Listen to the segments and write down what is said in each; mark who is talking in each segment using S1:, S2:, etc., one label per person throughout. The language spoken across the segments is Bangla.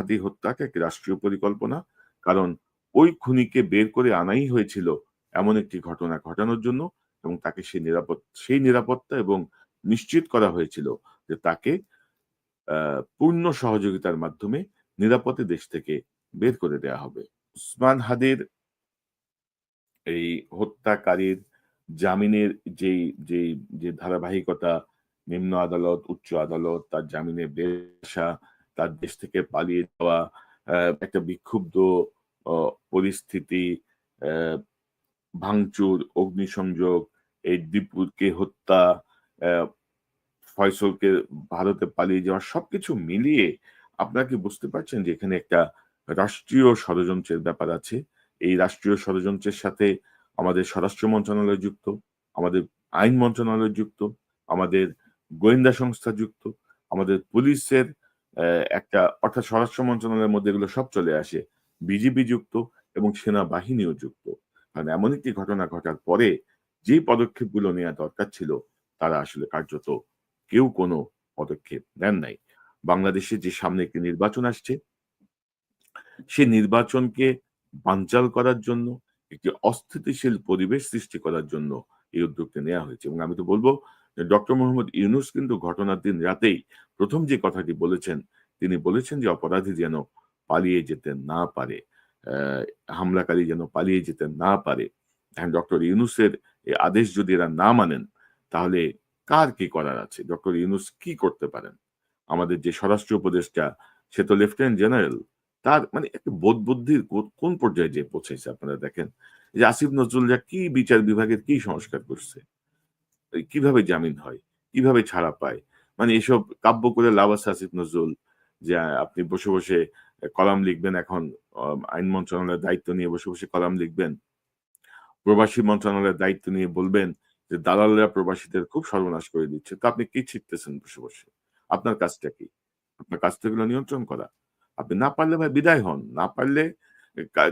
S1: হাদি হত্যাকে একটি রাষ্ট্রীয় পরিকল্পনা। কারণ ওই খুনিকে বের করে আনাই হয়েছিল এমন একটি ঘটনা ঘটানোর জন্য এবং তাকে সেই নিরাপদ, সেই নিরাপত্তা এবং নিশ্চিত করা হয়েছিল যে তাকে পূর্ণ সহযোগিতার মাধ্যমে নিরাপদে দেশ থেকে বের করে দেয়া হবে। উসমান হাদির এই হত্যাকারীর জামিনের যেই যেই, যে ধারাবাহিকতা, নিম্ন আদালত, উচ্চ আদালত, তার জামিনে আসা তার দেশ থেকে পালিয়ে যাওয়া একটা বিক্ষুব্ধ পরিস্থিতি ভাঙচুর, অগ্নিসংযোগ, এই দীপুরকে হত্যা ফয়সলকে ভারতে পালিয়ে যাওয়া, সবকিছু মিলিয়ে আপনারা কি বুঝতে পারছেন যে এখানে একটা রাষ্ট্রীয় ষড়যন্ত্রের ব্যাপার আছে? এই রাষ্ট্রীয় ষড়যন্ত্রের সাথে আমাদের স্বরাষ্ট্র মন্ত্রণালয় যুক্ত, আমাদের আইন মন্ত্রণালয় যুক্ত, আমাদের গোয়েন্দা সংস্থা যুক্ত, আমাদের পুলিশের একটা, অর্থাৎ স্বরাষ্ট্র মন্ত্রণালয়ের মধ্যে এগুলো সব চলে আসে। বিজিবি যুক্ত এবং সেনাবাহিনীও যুক্ত। কারণ এমন একটি ঘটনা ঘটার পরে যে পদক্ষেপগুলো নেওয়া দরকার ছিল, তারা আসলে কার্যত কেউ কোনো পদক্ষেপ নেন নাই। বাংলাদেশে যে সামনে একটি নির্বাচন আসছে, সে নির্বাচনকে বানচাল করার জন্য, একটি অস্থিতিশীল পরিবেশ সৃষ্টি করার জন্য এই উদ্যোগটি নেওয়া হয়েছে। এবং আমি তো বলব ডক্টর মোহাম্মদ ইউনুস কিন্তু ঘটনার দিন রাতেই প্রথম যে কথাটি বলেছেন, তিনি বলেছেন যে অপরাধী যেন পালিয়ে যেতে না পারে হামলাকারী যেন পালিয়ে যেতে না পারে। ডক্টর ইউনুসের এই আদেশ যদি এরা না মানেন, তাহলে কার কি করার আছে? ডক্টর ইউনুস কি করতে পারেন? আমাদের যে স্বরাষ্ট্র উপদেষ্টা, সে তো লেফটেন্যান্ট জেনারেল, তার মানে একটা বোধ বুদ্ধির কোন পর্যায়ে যে পৌঁছেছে, আপনারা দেখেন? যে আসিফ নজরুল যা কি বিচার বিভাগের কি সংস্কার করছে? কীভাবে জামিন হয়? কীভাবে ছাড়া পায়? মানে এসব কাব্য করে আছে আসিফ নজরুল, যে আপনি বসে বসে কলাম লিখবেন এখন আইন মন্ত্রণালয়ের দায়িত্ব নিয়ে বসে বসে কলাম লিখবেন। প্রবাসী মন্ত্রণালয়ের দায়িত্ব নিয়ে বলবেন যে, দালালরা প্রবাসীদের খুব সর্বনাশ করে দিচ্ছে। তো আপনি কি শিখতেছেন বসে বসে? আপনার কাজটা কি? আপনার কাজটা এগুলো নিয়ন্ত্রণ করা। আপনি না পারলে ভাই বিদায় হন। না পারলে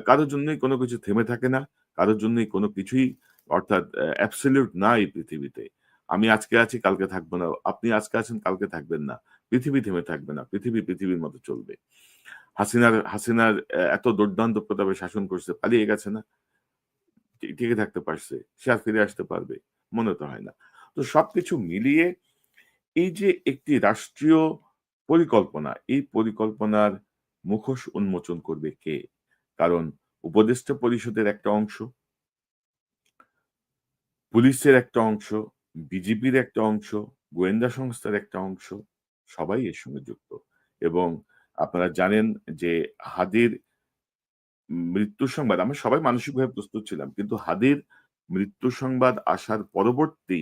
S1: কারোর জন্যই কোনো কিছু থেমে থাকে না। কারোর জন্যই কোনো কিছুই অর্থাৎ অ্যাবসলিউট নাই পৃথিবীতে। আমি আজকে আছি, কালকে থাকব না। আপনি আজকে আছেন, কালকে থাকবেন না। পৃথিবী থেমে থাকবে না। পৃথিবী পৃথিবীর মতো চলবে। হাসিনার হাসিনার এত দুর্দান্ত প্রতাপে শাসন করছে, পালিয়ে গেছে না? টিকে থাকতে পারছে? সে আর ফিরে আসতে পারবে? মনে তো হয় না। তো সবকিছু মিলিয়ে এই যে একটি রাষ্ট্রীয় পরিকল্পনা, এই পরিকল্পনার মুখোশ উন্মোচন করবে কে? কারণ উপদেষ্টা পরিষদের একটা অংশ পুলিশের একটা অংশ, বিজেপির একটা অংশ, গোয়েন্দা সংস্থার একটা অংশ, সবাই এর সঙ্গে যুক্ত। এবং আপনারা জানেন যে হাদির মৃত্যু সংবাদ, আমরা সবাই মানসিকভাবে প্রস্তুত ছিলাম, কিন্তু হাদির মৃত্যু সংবাদ আসার পরবর্তী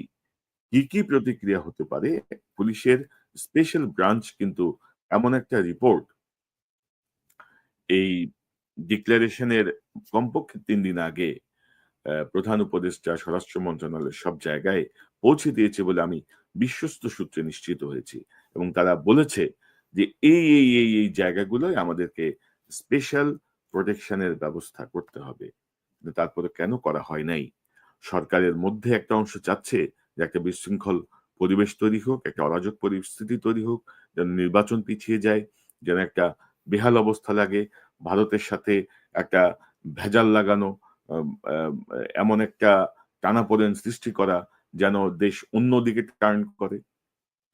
S1: কি কি প্রতিক্রিয়া হতে পারে, পুলিশের স্পেশাল ব্রাঞ্চ কিন্তু এমন একটা রিপোর্ট এই ডিক্লারেশনের কমপক্ষে তিন দিন আগে প্রধান উপদেষ্টা, স্বরাষ্ট্র মন্ত্রণালয়ের সব জায়গায় পৌঁছে দিয়েছে বলে আমি বিশ্বস্ত সূত্রে নিশ্চিত হয়েছি। এবং তারা বলেছে যে এই এই এই এই জায়গাগুলোয় আমাদেরকে স্পেশাল প্রোটেকশনের ব্যবস্থা করতে হবে। তারপরে কেন করা হয় নাই? সরকারের মধ্যে একটা অংশ চাচ্ছে যে একটা বিশৃঙ্খল পরিবেশ তৈরি হোক, একটা অরাজক পরিস্থিতি তৈরি হোক, যেন নির্বাচন পিছিয়ে যায়, যেন একটা বেহাল অবস্থা লাগে, ভারতের সাথে একটা ভেজাল লাগানো এমন একটা টানাপোড়েন সৃষ্টি করা যেন দেশ অন্যদিকে টার্ন করে।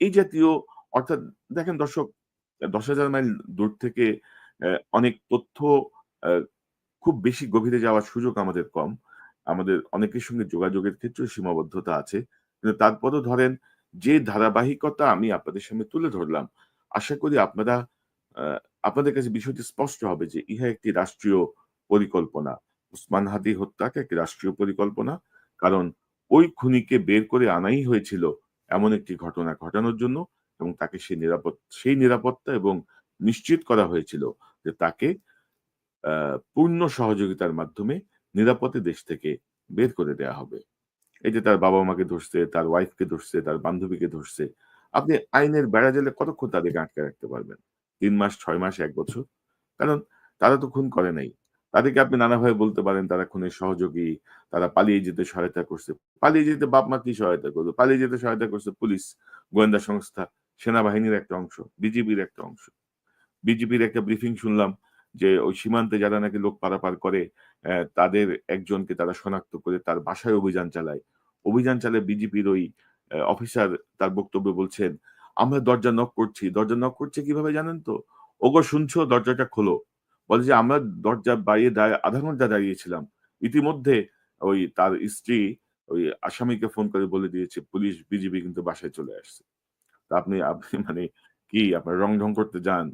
S1: এই জাতীয়, অর্থাৎ দেখেন দর্শক, দশ হাজার মাইল দূর থেকে অনেক তথ্য খুব বেশি গভীরে যাওয়ার সুযোগ আমাদের কম। আমাদের অনেকের সঙ্গে যোগাযোগের ক্ষেত্রে সীমাবদ্ধতা আছে। কিন্তু তারপরও ধরেন, যে ধারাবাহিকতা আমি আপনাদের সামনে তুলে ধরলাম, আশা করি আপনারা আপনাদের কাছে বিষয়টি স্পষ্ট হবে যে ইহা একটি রাষ্ট্রীয় পরিকল্পনা। উসমান হাদি হত্যাকে একটি রাষ্ট্রীয় পরিকল্পনা। কারণ ওই খুনিকে বের করে আনাই হয়েছিল এমন একটি ঘটনা ঘটানোর জন্য এবং তাকে সেই নিরাপদ, সেই নিরাপত্তা এবং নিশ্চিত করা হয়েছিল যে তাকে পূর্ণ সহযোগিতার মাধ্যমে নিরাপদে দেশ থেকে বের করে দেয়া হবে। এই যে তার বাবা মাকে ধরছে, তার ওয়াইফকে ধরছে, তার বান্ধবীকে ধরছে, আপনি আইনের বেড়া জেলে কতক্ষণ তাদেরকে আটকে রাখতে পারবেন? তিন মাস, ছয় মাস, এক বছর? কারণ তারা তো খুন করে নাই। তাদেরকে আপনি নানাভাবে বলতে পারেন, তারা খুনের সহযোগী, তারা পালিয়ে যেতে সহায়তা করছে। পালিয়ে যেতে বাপ মা কি সহায়তা করবে? পালিয়ে যেতে সহায়তা করছে পুলিশ, গোয়েন্দা সংস্থা, সেনাবাহিনীর একটা অংশ, বিজিবির একটা অংশ। বিজিবির একটা ব্রিফিং শুনলাম যে ওই সীমান্তে যারা নাকি লোক পারাপার করে তাদের একজনকে তারা শনাক্ত করে তার বাসায় অভিযান চালায়। অভিযান চালায় বিজেপির ওই অফিসার তার বক্তব্যে বলছেন, আমরা দরজা নক করছি। দরজা নক করছে কীভাবে জানেন তো? ওগো শুনছো? দরজাটা খোলো। বলে যে, আমরা দরজা বাইরে আধা ঘণ্টা দাঁড়িয়েছিলাম। ইতিমধ্যে ওই তার স্ত্রী ওই আসামিকে ফোন করে বলে দিয়েছে, পুলিশ, বিজিবি কিন্তু বাসায় চলে আসছে। তা আপনি আপনি মানে কি, আপনার রং ঢং করতে যান?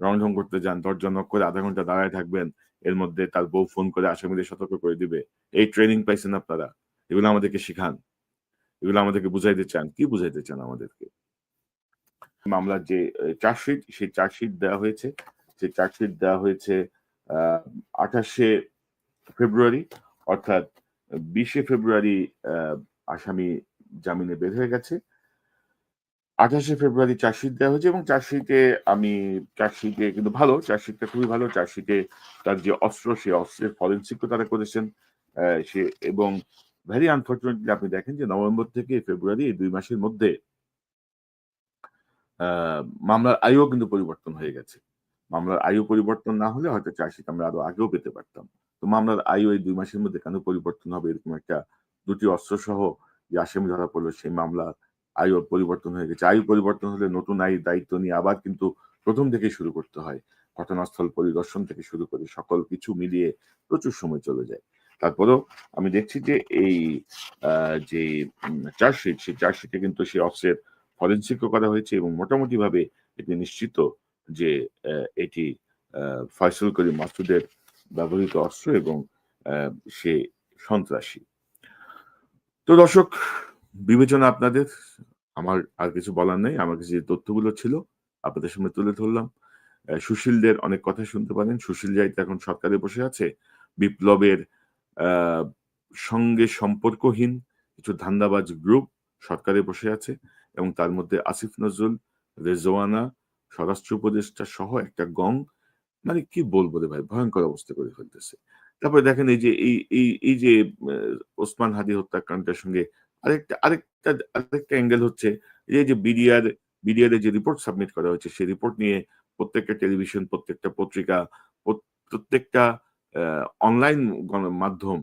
S1: রং ঢং করতে যান, দরজা নক করে আধা ঘণ্টা দাঁড়ায় থাকবেন, এর মধ্যে তার বউ ফোন করে আসামিদের সতর্ক করে দিবে। এই ট্রেনিং পাইছেন আপনারা? এগুলো আমাদেরকে শিখান। এগুলো আমাদেরকে বুঝাইতে চান। কি বুঝাইতে চান আমাদেরকে? মামলার যে চার্জশিট, সেই চার্জশিট দেওয়া হয়েছে। সেই চার্জশিট দেওয়া হয়েছে আঠাশে ফেব্রুয়ারি, অর্থাৎ বিশে ফেব্রুয়ারি আসামি জামিনে বের হয়ে গেছে। আঠাশে ফেব্রুয়ারি চার্জশিট দেওয়া হয়েছে এবং চার্জশিটে আমি, চার্জশিটে কিন্তু ভালো, চার্জশিটটা খুবই ভালো, চার্জশিটে তার যে অস্ত্র, সেই অস্ত্রের ফরেন্সিকও তারা করেছেন সে এবং ভেরি আনফর্চুনেটলি আপনি দেখেন যে নভেম্বর থেকে ফেব্রুয়ারি এই দুই মাসের মধ্যে মামলার আয়ুও কিন্তু পরিবর্তন হয়ে গেছে। মামলার আয়ু পরিবর্তন না হলে হয়তো চার্জশিট আমরা আরও আগেও পেতে পারতাম। তো মামলার আয়ু এই দুই মাসের মধ্যে কেন পরিবর্তন হবে এরকম একটা দুটি অস্ত্র সহ যে আসামি ধরা পড়ল সেই মামলার আয়ু পরিবর্তন হয়ে গেছে। আয়ু পরিবর্তন হলে নতুন আয়ের দায়িত্ব নিয়ে আবার কিন্তু প্রথম থেকে শুরু করতে হয়। ঘটনাস্থল পরিদর্শন থেকে শুরু করে সকল কিছু মিলিয়ে প্রচুর সময় চলে যায়। তারপরেও আমি দেখছি যে এই যে চার্জশিট, সেই চার্জশিটে কিন্তু সেই অস্ত্রের ফরেন্সিকও করা হয়েছে এবং মোটামুটি ভাবে এটি নিশ্চিত যে এটি ফয়সল করিম মাসুদের ব্যবহৃত অস্ত্র এবং সে সন্ত্রাসী। তো দর্শক, বিবেচনা আপনাদের। আমার আর কিছু বলার নেই। আমার কাছে যে তথ্যগুলো ছিল, আপনাদের সামনে তুলে ধরলাম। সুশীলদের অনেক কথা শুনতে পারেন। সুশীল যাইতে এখন সরকারে বসে আছে। বিপ্লবের সঙ্গে সম্পর্কহীন কিছু ধান্দাবাজ গ্রুপ সরকারে বসে আছে এবং তার মধ্যে আসিফ নজরুল, রেজওয়ানা স্বরাষ্ট্র উপদেষ্টা সহ একটা গং মানে কি বলব রে ভাই? ভয়ঙ্কর অবস্থা করে ফেলতেছে। তারপরে দেখেন এই যে, এই এই এই যে ওসমান হাদি হত্যাকাণ্ডের সঙ্গে আরেকটা আরেকটা আরেকটা অ্যাঙ্গেল হচ্ছে এই যে বিডিআর বিডিআর যে রিপোর্ট সাবমিট করা হয়েছে, সেই রিপোর্ট নিয়ে প্রত্যেকটা টেলিভিশন প্রত্যেকটা পত্রিকা প্রত্যেকটা অনলাইন মাধ্যম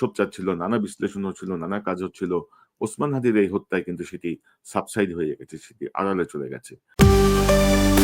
S1: সোচ্চার ছিল, নানা বিশ্লেষণ হচ্ছিল, নানা কাজ হচ্ছিল। ওসমান হাদির এই হত্যায় কিন্তু সেটি সাবসাইড হয়ে গেছে, সেটি আড়ালে চলে গেছে। Música